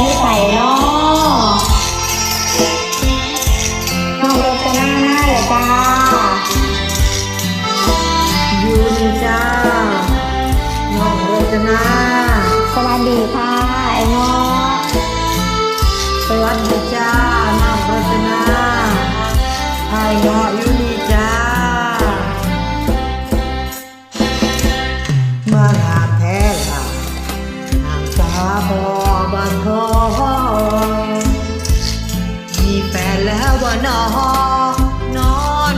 อีใส่ปเนาะน้องรถจะน้าหน้าเลยจ้ายูนี่จ้าน้องรถจะน้าสวัสดีค่ะไอ้เนาะสวัสดีจ้าน้องรถจะน้าไอ้เนาะยูนี่จ้ามาหา แกแล้วว่าน้องน้อ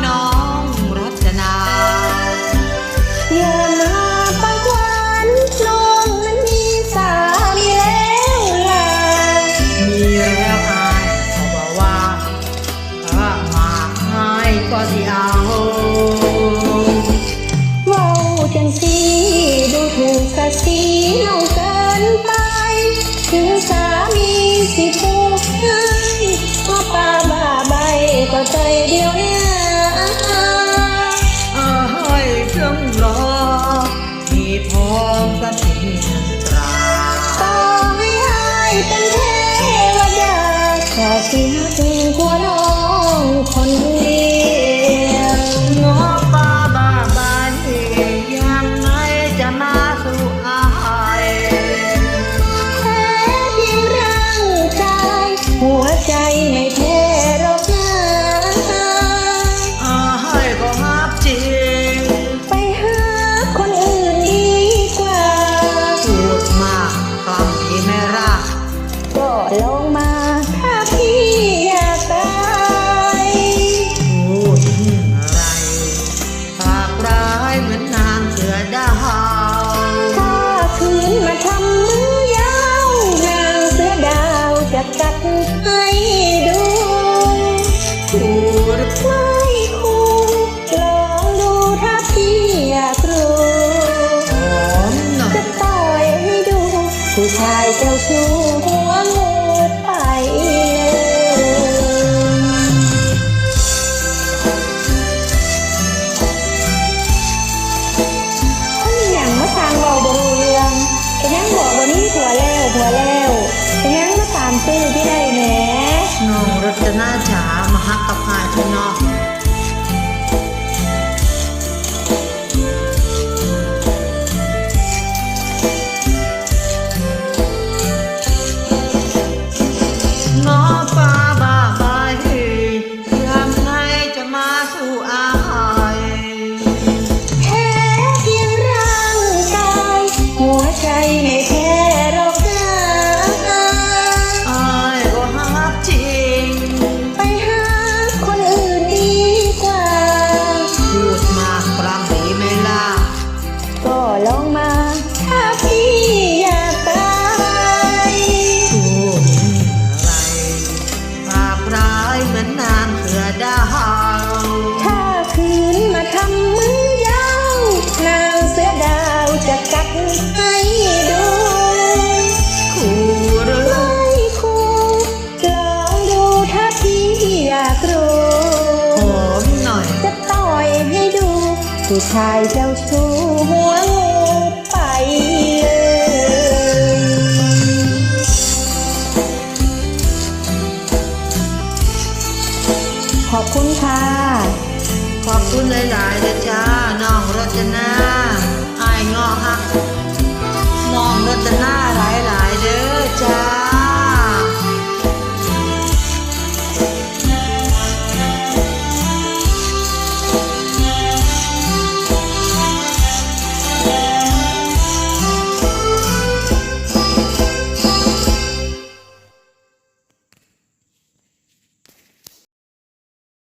น้องรัตนา อย่ามาปังหวานน้องนั้นมีสามีแล้วล่ะมีแล้วอายเขาบอกว่าถ้ามาให้ก็สิเอา ขอเสียถึงกลัวน้องคน วชูหัวงูไปคนอย่างมาสร้างเราบรูเรืองไอ้ยังบอกวันนี้ผัวแล้วผัวแล้วไอ้ยังมาตามตื้อที่ได้แหมน้องรจนาจ๋ามาฮักกับพายเถอะ ใจ ผู้ชายเจ้าชู้หัวงูไปขอบคุณค่ะ ขอบคุณหลายๆนะจ้าน้องรจนา